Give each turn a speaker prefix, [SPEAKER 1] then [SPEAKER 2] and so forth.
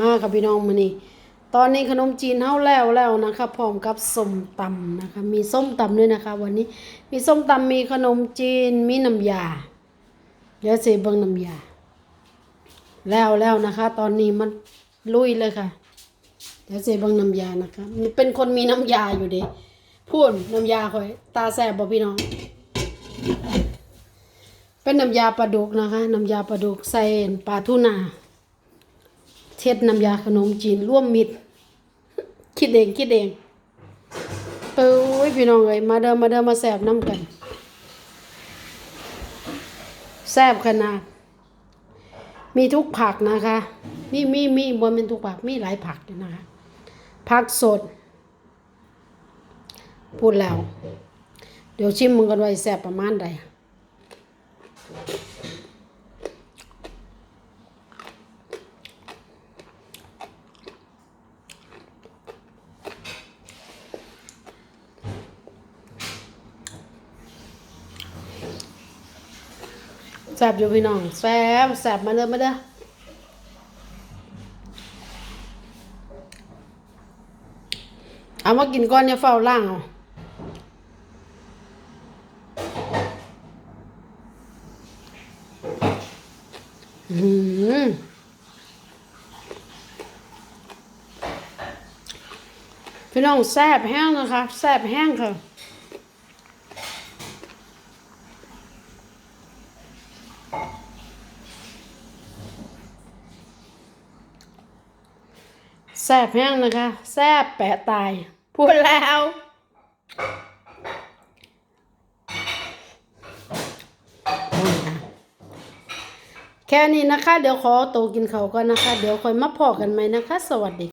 [SPEAKER 1] มากับพี่น้องมานี่ตอนนี้ขนมจีนเฮาแล้วแล้วนะคะพร้อมกับส้มตำนะคะ มีส้มตำด้วยนะคะ วันนี้มีส้มตำมีขนมจีนมีน้ำยาเดี๋ยวสิเบิ่งน้ำยา แล้วแล้วนะคะ ตอนนี้มันลุยเลยค่ะ เดี๋ยวสิเบิ่งน้ำยานะคะมีเป็นคนมีน้ำยาอยู่เดิพูดน้ำยาคอย ตาแสบบ่พี่น้อง เป็นน้ำยาปลาดุกนะคะน้ำยาปลาดุกใส่ปลาทูนา เช็ดน้ำยาขนมจีนร่วมมิตร คิดเองคิดเองเอ้ยพี่น้องเอ้ยมาเดิมมาเดิมมาแสบน้ำกันแสบขนาด มีทุกผักนะคะ มีมีมีบนเป็นทุกผัก มีหลายผักนะคะ ผักสด พูดแล้ว เดี๋ยวชิมมึงกันไว้แสบประมาณใด แซบอยู่พี่น้องแซบแซบมาเด้อมาเด้อเอามากินก่อนเนี่ยเฝ้าล่างเอาหือพี่น้องแซบแห้งนะคะ แซบแห้งค่ะ แซบแห้งนะคะ แซบแปะตาย พูดแล้ว แค่นี้นะคะ เดี๋ยวขอโตกินเขาก่อนนะคะ เดี๋ยวค่อยมาพอกันไหมนะคะ สวัสดี